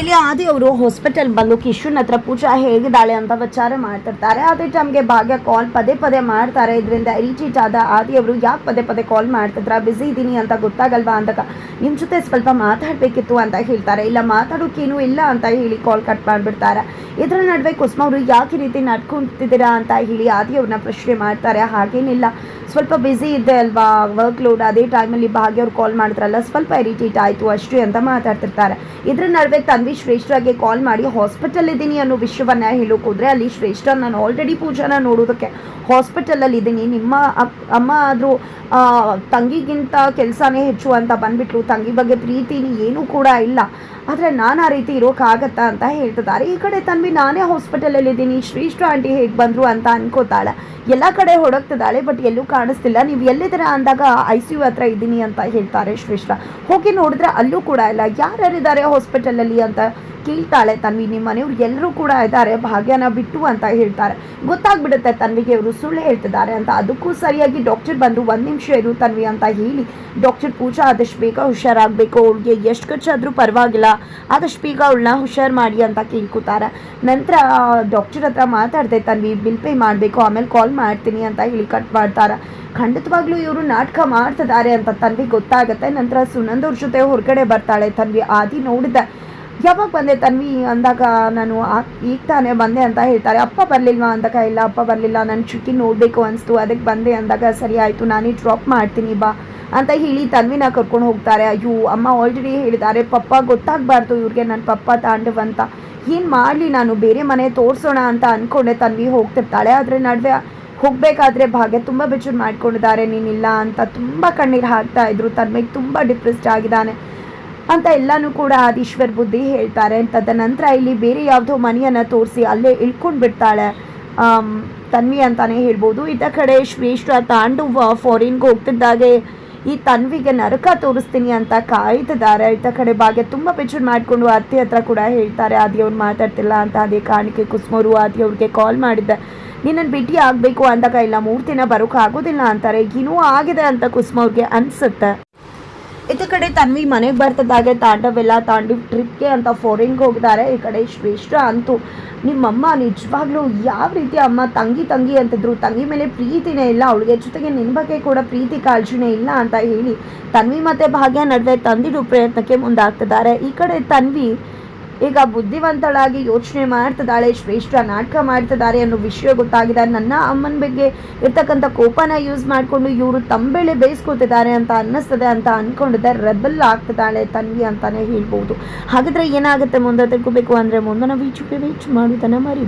ಇಲ್ಲಿ ಆದಿ ಅವರು ಹಾಸ್ಪಿಟಲ್ ಬಂದು ಕಿಶುನ್ ಹತ್ರ ಪೂಜಾ ಹೇಗಿದ್ದಾಳೆ ಅಂತ ವಿಚಾರ ಮಾಡ್ತಿರ್ತಾರೆ. ಅದೇ ಟೈಮ್ಗೆ ಭಾಗ್ಯ ಕಾಲ್ ಪದೇ ಪದೇ ಮಾಡ್ತಾರೆ. ಇದರಿಂದ ಇರಿಟೇಟ್ ಆದ ಆದಿ ಅವರು ಯಾಕೆ ಪದೇ ಪದೇ ಕಾಲ್ ಮಾಡ್ತಿದ್ರ? ಬ್ಯುಸಿ ಇದ್ದೀನಿ ಅಂತ ಗೊತ್ತಾಗಲ್ವಾ ಅಂತ ನಿಮ್ಮ ಜೊತೆ ಸ್ವಲ್ಪ ಮಾತಾಡಬೇಕಿತ್ತು ಅಂತ ಹೇಳ್ತಾರೆ. ಇಲ್ಲ ಮಾತಾಡೋಕ್ಕೇನು ಇಲ್ಲ ಅಂತ ಹೇಳಿ ಕಾಲ್ ಕಟ್ ಮಾಡಿಬಿಡ್ತಾರೆ. ಇದರ ನಡುವೆ ಕುಸುಮ ಅವರು ಯಾಕೆ ರೀತಿ ನಡ್ಕೊಂತಿದ್ದೀರಾ ಅಂತ ಹೇಳಿ ಆದಿ ಅವ್ರನ್ನ ಪ್ರಶ್ನೆ ಮಾಡ್ತಾರೆ. ಹಾಗೇನಿಲ್ಲ. ಸ್ವಲ್ಪ ಬ್ಯುಸಿ ಇದ್ದೆ ಅಲ್ವಾ? ವರ್ಕ್ ಲೋಡ್ ಅದೇ ಟೈಮಲ್ಲಿ ಭಾಗ್ಯ ಅವ್ರು ಕಾಲ್ ಮಾಡಿದ್ರಲ್ಲ, ಸ್ವಲ್ಪ ಇರಿಟೇಟ್ ಆಯಿತು ಅಷ್ಟೇ ಅಂತ ಮಾತಾಡ್ತಿರ್ತಾರೆ. ಇದ್ರ ನಡುವೆ ತನ್ವಿ ಶ್ರೇಷ್ಠಗೆ ಕಾಲ್ ಮಾಡಿ, ಹಾಸ್ಪಿಟಲ್ ಇದ್ದೀನಿ ಅನ್ನೋ ವಿಷಯವನ್ನ ಹೇಳೋಕೆ ಹೋದ್ರೆ ಅಲ್ಲಿ ಶ್ರೇಷ್ಠ ನಾನು ಆಲ್ರೆಡಿ ಪೂಜಾನ ನೋಡೋದಕ್ಕೆ ಹಾಸ್ಪಿಟಲಲ್ಲಿ ಇದ್ದೀನಿ. ನಿಮ್ಮ ಅಮ್ಮ ಆದರೂ ತಂಗಿಗಿಂತ ಕೆಲಸನೇ ಹೆಚ್ಚು ಅಂತ ಬಂದ್ಬಿಟ್ರು. ತಂಗಿ ಬಗ್ಗೆ ಪ್ರೀತಿನಿ ಏನೂ ಕೂಡ ಇಲ್ಲ. ಆದರೆ ನಾನು ಆ ರೀತಿ ಇರೋಕ್ಕಾಗತ್ತಾ ಅಂತ ಹೇಳ್ತಿದ್ದಾರೆ. ಈ ಕಡೆ ತನ್ವಿ, ನಾನೇ ಹಾಸ್ಪಿಟಲಲ್ಲಿ ಇದ್ದೀನಿ. ಶ್ರೇಷ್ಠ ಆಂಟಿ ಹೇಗೆ ಬಂದರು ಅಂತ ಅನ್ಕೋತಾಳೆ. ಎಲ್ಲ ಕಡೆ ಹೊಡಕ್ತಿದ್ದಾಳೆ ಬಟ್ ಎಲ್ಲೂ ಕಾಣಿಸ್ತಿಲ್ಲ. ನೀವು ಎಲ್ಲಿದ್ದೀರ ಅಂದಾಗ, ಐ ಸಿ ಯು ಹತ್ರ ಇದ್ದೀನಿ ಅಂತ ಹೇಳ್ತಾರೆ ಶ್ರೇಷ್ಠ. ಹೋಗಿ ನೋಡಿದ್ರೆ ಅಲ್ಲೂ ಕೂಡ ಇಲ್ಲ. ಯಾರ್ಯಾರಿದ್ದಾರೆ ಹಾಸ್ಪಿಟಲಲ್ಲಿ ಅಂತ ಕೇಳ್ತಾಳೆ ತನ್ವಿ ನಿಮ್ಮ ಮನೆಯವ್ರು. ಎಲ್ಲರೂ ಕೂಡ ಇದ್ದಾರೆ, ಭಾಗ್ಯನ ಬಿಟ್ಟು ಅಂತ ಹೇಳ್ತಾರೆ. ಗೊತ್ತಾಗ್ಬಿಡುತ್ತೆ ತನ್ವಿಗೆ ಅವರು ಸುಳ್ಳು ಹೇಳ್ತಿದ್ದಾರೆ ಅಂತ. ಅದಕ್ಕೂ ಸರಿಯಾಗಿ ಡಾಕ್ಟರ್ ಬಂದು ಒಂದು ನಿಮಿಷ ಇರು ತನ್ವಿ ಅಂತ ಹೇಳಿ ಡಾಕ್ಟರ್ ಪೂಜಾ ಆದಷ್ಟು ಬೇಗ ಹುಷಾರಾಗಬೇಕು. ಅವ್ರಿಗೆ ಎಷ್ಟು ಖರ್ಚಾದರೂ ಪರವಾಗಿಲ್ಲ. ಆದಷ್ಟು ಬೀಗ ಅವಳನ್ನ ಹುಷಾರು ಮಾಡಿ ಅಂತ ಕೇಳ್ಕೊತಾರೆ ನಂತರ ಡಾಕ್ಟರ್ ಹತ್ರ ಮಾತಾಡ್ದೆ, ತನ್ವಿ ಬಿಲ್ ಪೇ ಮಾಡಬೇಕು, ಆಮೇಲೆ ಕಾಲ್ ಮಾಡ್ತೀನಿ ಅಂತ ಹೇಳಿ ಕಟ್ ಮಾಡ್ತಾರೆ. ಖಂಡಿತವಾಗ್ಲೂ ಇವರು ನಾಟಕ ಮಾಡ್ತಿದ್ದಾರೆ ಅಂತ ತನ್ವಿ ಗೊತ್ತಾಗುತ್ತೆ. ನಂತರ ಸುನಂದವ್ರ ಜೊತೆ ಹೊರಗಡೆ ಬರ್ತಾಳೆ. ತನ್ವಿ ಆದಿ ನೋಡಿದ್ದೆ. ಯಾವಾಗ ಬಂದೆ ತನ್ವಿ? ಅಂದಾಗ ನಾನು ಈಗ ತಾನೇ ಬಂದೆ ಅಂತ ಹೇಳ್ತಾರೆ. ಅಪ್ಪ ಬರಲಿಲ್ವಾ? ಅಂದಾಗ, ಇಲ್ಲ, ಅಪ್ಪ ಬರಲಿಲ್ಲ. ನನ್ನ ಚುಟ್ಟಿ ನೋಡಬೇಕು ಅನಿಸ್ತು. ಅದಕ್ಕೆ ಬಂದೆ ಅಂದಾಗ, ಸರಿ, ಆಯಿತು. ನಾನೇ ಡ್ರಾಪ್ ಮಾಡ್ತೀನಿ, ಬಾ. ಅಂತ ಹೇಳಿ ತನ್ವಿನ ಕರ್ಕೊಂಡು ಹೋಗ್ತಾರೆ. ಅಯ್ಯೋ, ಅಮ್ಮ ಆಲ್ರೆಡಿ ಹೇಳಿದ್ದಾರೆ, ಪಪ್ಪ ಗೊತ್ತಾಗಬಾರ್ದು, ಇವ್ರಿಗೆ ನನ್ನ ಪಪ್ಪ ತಾಂಡವ್ ಅಂತ ಏನು ಮಾಡಲಿ ನಾನು, ಬೇರೆ ಮನೆ ತೋರಿಸೋಣ ಅಂತ ಅಂದ್ಕೊಂಡೆ ತನ್ವಿ ಹೋಗ್ತಿರ್ತಾಳೆ. ಆದರೆ ನಡುವೆ ಹೋಗಬೇಕಾದ್ರೆ ಭಾಗ್ಯ ತುಂಬ ಬೆಚ್ಚರು ಮಾಡ್ಕೊಂಡಿದ್ದಾರೆ. ನೀನಿಲ್ಲ ಅಂತ ತುಂಬ ಕಣ್ಣೀರು ಹಾಕ್ತಾ ಇದ್ರು. ತನ್ವಿಗೆ ತುಂಬ ಡಿಪ್ರೆಸ್ಡ್ ಆಗಿದ್ದಾನೆ ಅಂತ ಎಲ್ಲನೂ ಕೂಡ ಆದೀಶ್ವರ್ ಬುದ್ಧಿ ಹೇಳ್ತಾರೆ. ತದನಂತರ ಇಲ್ಲಿ ಬೇರೆ ಯಾವುದೋ ಮನೆಯನ್ನು ತೋರಿಸಿ ಅಲ್ಲೇ ಇಳ್ಕೊಂಡು ಬಿಡ್ತಾಳೆ. ತನ್ವಿ ಅಂತಾನೆ ಹೇಳ್ಬೋದು. ಇತ್ತ ಕಡೆ ಶ್ರೇಷ್ಠ ತಾಂಡು ಫಾರಿನ್ಗೆ ಹೋಗ್ತಿದ್ದಾಗೆ ಈ ತನ್ವಿಗೆ ನರಕ ತೋರಿಸ್ತೀನಿ ಅಂತ ಕಾಯ್ತಿದ್ದಾರೆ. ಆಯ್ತಾ ಕಡೆ ಭಾಗ್ಯ ತುಂಬ ಪೆಚ್ಚು ಮಾಡಿಕೊಂಡು ಅತ್ತೆ ಹತ್ರ ಕೂಡ ಹೇಳ್ತಾರೆ, ಆದಿ ಅವ್ರು ಮಾತಾಡ್ತಿಲ್ಲ ಅಂತ. ಅದೇ ಕಾರಣಕ್ಕೆ ಕುಸ್ಮೋರು ಆದಿಯವ್ರಿಗೆ ಕಾಲ್ ಮಾಡಿದ್ದೆ. ನಿನ್ನನ್ನು ಭೇಟಿ ಆಗಬೇಕು ಅಂದಾಗ ಇಲ್ಲ ಮೂರು ದಿನ ಬರೋಕ್ಕಾಗೋದಿಲ್ಲ ಅಂತಾರೆ. ಏನೋ ಆಗಿದೆ ಅಂತ ಕುಸ್ಮವ್ರಿಗೆ ಅನಿಸುತ್ತೆ. ಇತ್ತ ಕಡೆ ತನ್ವಿ ಮನೆಗೆ ಬರ್ತದಾಗೆ ತಾಂಡವೆಲ್ಲ ತಾಂಡಿ ಟ್ರಿಪ್ಗೆ ಅಂತ ಫಾರಿನ್ಗೆ ಹೋಗಿದ್ದಾರೆ ಈ ಕಡೆ ಶ್ರೇಷ್ಠ ಅಂತೂ ನಿಮ್ಮಮ್ಮ ನಿಜವಾಗ್ಲೂ ಯಾವ ರೀತಿ ಅಮ್ಮ ತಂಗಿ ತಂಗಿ ಅಂತಿದ್ರು. ತಂಗಿ ಮೇಲೆ ಪ್ರೀತಿನೇ ಇಲ್ಲ. ಅವಳಿಗೆ ಜೊತೆಗೆ ನಿನ್ನ ಬಗ್ಗೆ ಕೂಡ ಪ್ರೀತಿ ಕಾಳಜಿನೇ ಇಲ್ಲ ಅಂತ ಹೇಳಿ ತನ್ವಿ ಮತ್ತೆ ಭಾಗ್ಯ ನಡುವೆ ತಂದಿಡು ಪ್ರಯತ್ನಕ್ಕೆ ಮುಂದಾಗ್ತಿದ್ದಾರೆ. ಈ ಕಡೆ ತನ್ವಿ ಈಗ ಬುದ್ಧಿವಂತಳಾಗಿ ಯೋಚನೆ ಮಾಡ್ತಿದ್ದಾಳೆ, ಶ್ರೇಷ್ಠ ನಾಟಕ ಮಾಡ್ತಿದ್ದಾರೆ ಅನ್ನೋ ವಿಷಯ ಗೊತ್ತಾಗಿದೆ. ನನ್ನ ಅಮ್ಮನ ಬಗ್ಗೆ ಇರ್ತಕ್ಕಂಥ ಕೋಪನ ಯೂಸ್ ಮಾಡಿಕೊಂಡು ಇವರು ತಂಬೆಳೆ ಬೇಯಿಸ್ಕೊತಿದ್ದಾರೆ ಅಂತ ಅನ್ನಿಸ್ತದೆ ಅಂತ ಅನ್ಕೊಂಡಿದ್ದೆ. ರೆಬಲ್ ಆಗ್ತಿದ್ದಾಳೆ ತನ್ವಿ ಅಂತಾನೆ ಹೇಳ್ಬೋದು. ಹಾಗಾದ್ರೆ ಏನಾಗುತ್ತೆ? ಮುಂದೆ ತಿಳ್ಕೊಬೇಕು ಅಂದ್ರೆ ಮುಂದಿನ ವೀಚುಗೆ ಬೀಚ್ ಮಾಡೋದನ್ನ ಮರಿ